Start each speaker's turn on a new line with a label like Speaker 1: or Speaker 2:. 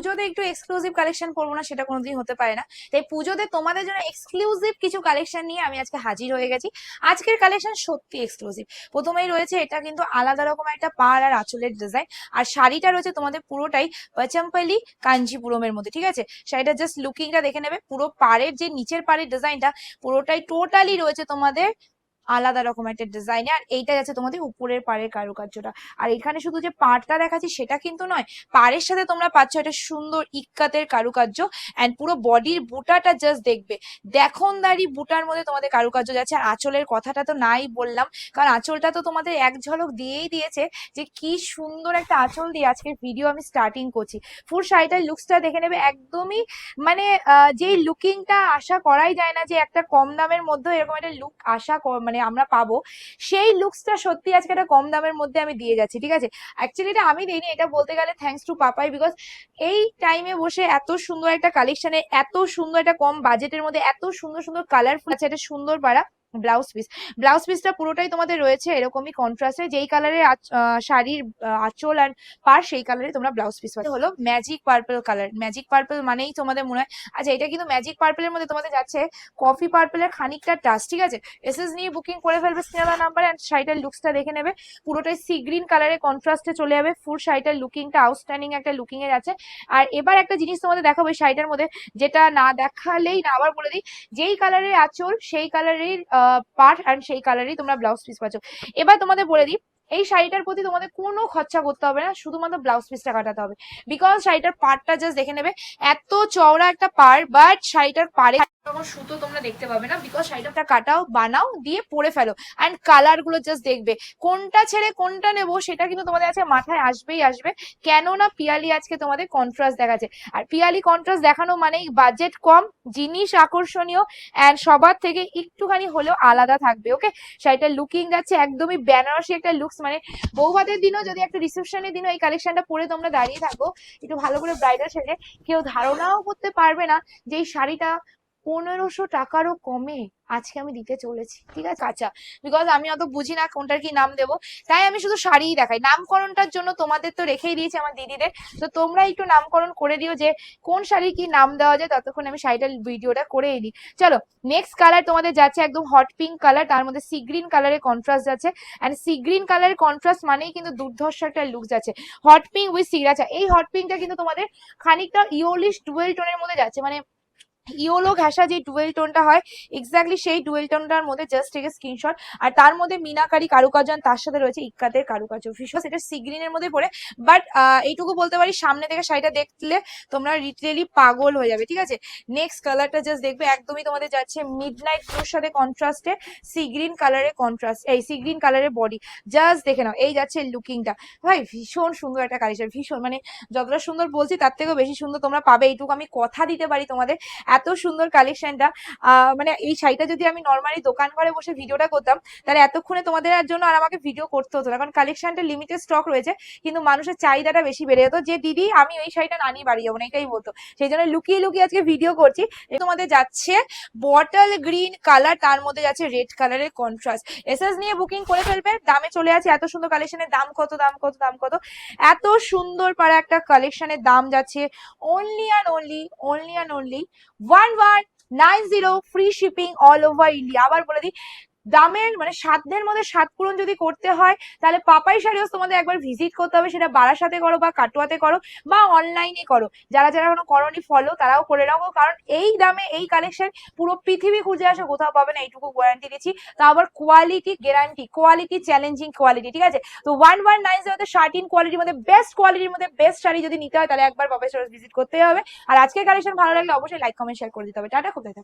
Speaker 1: পুজোতে একটু exclusive collection করব না, সেটা কোনোদিন হতে পারে না। তাই পুজোতে তোমাদের জন্য এক্সক্লুসিভ কিছু কালেকশন নিয়ে আমি আজকে হাজির হয়ে গেছি। আজকের কালেকশন সত্যি এক্সক্লুসিভ প্রথমেই রয়েছে এটা কিন্তু আলাদা রকম একটা পাড় আর আঁচলের ডিজাইন আর শাড়িটা রয়েছে তোমাদের পুরোটাই পচম্পলি কাঞ্জিপুরমের মধ্যে, ঠিক আছে? শাড়িটা জাস্ট লুকিংটা দেখে নেবে। পুরো পাড়ের যে নিচের পাড়ের ডিজাইনটা পুরোটাই টোটালি রয়েছে তোমাদের আলাদা রকম একটা ডিজাইনে আর এইটা যাচ্ছে তোমাদের উপরের পাড়ের কারুকার্যটা। আর এখানে শুধু যে পাড়টা দেখাচ্ছি, সেটা কিন্তু নয়, পাড়ের সাথে তোমরা পাচ্ছ একটা সুন্দর ইক্কাতের কারুকার্য অ্যান্ড পুরো বডির বুটাটা জাস্ট দেখবে। দেখনদারি বুটার মধ্যে তোমাদের কারুকার্য যাচ্ছে, আর আঁচলের কথাটা তো নাই বললাম, কারণ আঁচলটা তো তোমাদের এক ঝলক দিয়েই দিয়েছে, যে কি সুন্দর একটা আঁচল দিয়ে আজকের ভিডিও আমি স্টার্টিং করছি। ফুল শাড়িটার লুকসটা দেখে নেবে, একদমই মানে যেই লুকিংটা আশা করাই যায় না, যে একটা কম দামের মধ্যে এরকম একটা লুক আশা মানে আমরা পাবো, সেই লুকসটা সত্যি আজকে একটা কম দামের মধ্যে আমি দিয়ে যাচ্ছি, ঠিক আছে? অ্যাকচুয়ালি এটা আমি দিইনি, এটা বলতে গেলে থ্যাংকস টু পাপাই বিকজ এই টাইমে বসে এত সুন্দর একটা কালেকশনে এত সুন্দর একটা কম বাজেটের মধ্যে, এত সুন্দর সুন্দর কালারফুল আছে, একটা সুন্দর পাড়া। ব্লাউজ পিস ব্লাউজ পিসটা পুরোটাই তোমাদের রয়েছে এরকমই কন্ট্রাস্টে যেই কালারের শাড়ির আঁচল আর পার সেই কালারে তোমরা ব্লাউজ পিস পাচ্ছ। হলো magic purple colour magic purple মানেই তোমাদের মনে হয় আচ্ছা এটা কিন্তু ম্যাজিক পার্পলের মধ্যে তোমাদের যাচ্ছে কফি পার্পলের খানিকটা টাচ ঠিক আছে? এসএস নিয়ে বুকিং করে ফেলবে সিনেমা নাম্বার অ্যান্ড শাড়িটার লুকসটা দেখে নেবে। পুরোটাই সি গ্রিন কালারের কন্ট্রাস্টে চলে যাবে ফুল শাড়িটার লুকিংটা আউটস্ট্যান্ডিং একটা লুকিং এ যাচ্ছে। আর এবার একটা জিনিস তোমাদের দেখাবো এই শাড়িটার মধ্যে, যেটা না দেখালেই না আবার বলে দিই, যেই কালারের আঁচল, সেই কালারের পার্ট অ্যান্ড সেই কালারই তোমরা ব্লাউজ পিস পাচ্ছ। এবার তোমাদের বলে দিই, এই শাড়িটার প্রতি তোমাদের কোনো খরচা করতে হবে না, শুধুমাত্র ব্লাউজ পিসটা কাটাতে হবে। বিকজ শাড়িটার পার্টটা জাস্ট দেখে নেবে, এত চওড়া একটা পার বাট শাড়িটার পারে কোনো সুতো তোমরা দেখতে পাবে না শাড়িটা কাটাও, বানাও, দিয়ে পরে ফেলো। অ্যান্ড জাস্ট দেখবে। কোনটা ছেড়ে কোনটা সেটা কিন্তু তোমাদের আজকে মাথায় আসবেই আসবে। পিয়ালি আজকে তোমাদের আর পিয়ালি দেখানো মানেই বাজেট কম, জিনিস আকর্ষণীয় অ্যান্ড সবার থেকে একটুখানি হলেও আলাদা থাকবে ওকে শাড়িটার লুকিং যাচ্ছে একদমই বেনারসি একটা লুকস মানে বৌভাতের দিনও যদি একটা রিসেপশনের দিনও এই কালেকশনটা পরে তোমরা দাঁড়িয়ে থাকো, একটু ভালো করে ব্রাইডাল সেজে, কেউ ধারণাও করতে পারবে না যে এই শাড়িটা পনেরোশো টাকারও কমে আজকে আমি দিতে চলেছি, ঠিক আছে? আচ্ছা বিকজ আমি অত বুঝি না কোনটার কি নাম দেবো। তাই আমি শুধু শাড়িই দেখাই। নামকরণটার জন্য তোমাদের তো রেখেই দিয়েছি আমার দিদিদের। তো তোমরা একটু নামকরণ করে দিও যে কোন শাড়ির কি নাম দেওয়া যায়, ততক্ষণ আমি শাড়িটার ভিডিওটা করেই নিই। চলো নেক্সট কালার তোমাদের যাচ্ছে একদম হট পিঙ্ক কালার তার মধ্যে সি গ্রিন কালারের কন্ট্রাস্ট যাচ্ছে। অ্যান্ড সি গ্রিন কালারের কন্ট্রাস্ট মানেই কিন্তু দুর্ধর্ষ একটা লুক যাচ্ছে। হট পিঙ্ক উইথ সিগ্রাচা এই হট পিঙ্কটা কিন্তু তোমাদের খানিকটা ইয়োলিশ ডুয়েল টোনের মধ্যে যাচ্ছে। মানে ইয়োলো ঘাসা যে ডুয়েল টোনটা হয় এক্স্যাক্টলি সেই ডুয়েল টোনটার মধ্যে জাস্ট থেকে স্ক্রিনশট আর তার মধ্যে মিনাকারি and তার সাথে রয়েছে ইক্কাতের কারুকার্য। ভীষণ এটা সিগ্রিনের মধ্যে পড়ে বাট এইটুকু বলতে পারি, সামনে থেকে শাড়িটা দেখলে তোমরা লিটারেলি পাগল হয়ে যাবে, ঠিক আছে? নেক্সট কালারটা জাস্ট দেখবে, একদমই তোমাদের যাচ্ছে মিড নাইট ব্লুর সাথে কন্ট্রাস্টে সি গ্রিন কালারের কন্ট্রাস্ট এই সি গ্রিন কালারের বডি জাস্ট দেখে নাও, এই যাচ্ছে লুকিংটা ভাই, ভীষণ সুন্দর একটা কালেকশন, ভীষণ মানে যতটা সুন্দর বলছি, তার থেকেও বেশি সুন্দর তোমরা পাবে, এইটুকু আমি কথা দিতে পারি তোমাদের। এত সুন্দর কালেকশনটা মানে এই শাড়িটা যদি আমি নর্মালি দোকান ঘরে বসে ভিডিওটা করতাম, তাহলে এতক্ষণে তোমাদের জন্য আর আমাকে ভিডিও করতে হতো না। কারণ কালেকশনটা লিমিটেড স্টক রয়েছে, কিন্তু মানুষের চাহিদাটা বেশি বেড়ে যেত। যে দিদি, আমি ওই শাড়িটা না নিয়ে বাড়ি যাব না, এটাই বলতো। সেই জন্য লুকিয়ে লুকিয়ে আজকে ভিডিও করছি। তোমাদের যাচ্ছে বটল গ্রিন কালার তার মধ্যে যাচ্ছে রেড কালারের কন্ট্রাস্ট এসএস নিয়ে বুকিং করে ফেলবে, দামে চলে আছে এত সুন্দর কালেকশনের দাম কত দাম কত দাম কত? এত সুন্দর পারা একটা কালেকশনের দাম যাচ্ছে only and only only and only one one nine zero free shipping all over India আবার বলে দিই দামের মানে সাধ্যের মধ্যে সাত পূরণ যদি করতে হয়, তাহলে পাপাই শাড়ি হাউস তোমাদের একবার ভিজিট করতে হবে, সেটা বারাসাতে করো বা কাটোয়াতে করো বা অনলাইনে করো। যারা যারা কোনো করনি ফলো তারাও করে রাখো কারণ এই দামে এই কালেকশন পুরো পৃথিবী খুঁজে আসো, কোথাও পাবে না, এইটুকু গ্যারান্টি দিচ্ছি। তা আবার quality guarantee quality challenging quality ঠিক আছে? তো ওয়ান ওয়ান নাইন জিরোতে শার্ট ইন কোয়ালিটির মধ্যে বেস্ট কোয়ালিটির মধ্যে বেস্ট শাড়ি যদি নিতে হয়, তাহলে একবার পাপাই শাড়ি ভিজিট করতে হবে। আর আজকের কালেকশন ভালো লাগলে অবশ্যই লাইক কমেন্ট শেয়ার করে দিতে হবে। টাটা, খুব দেখা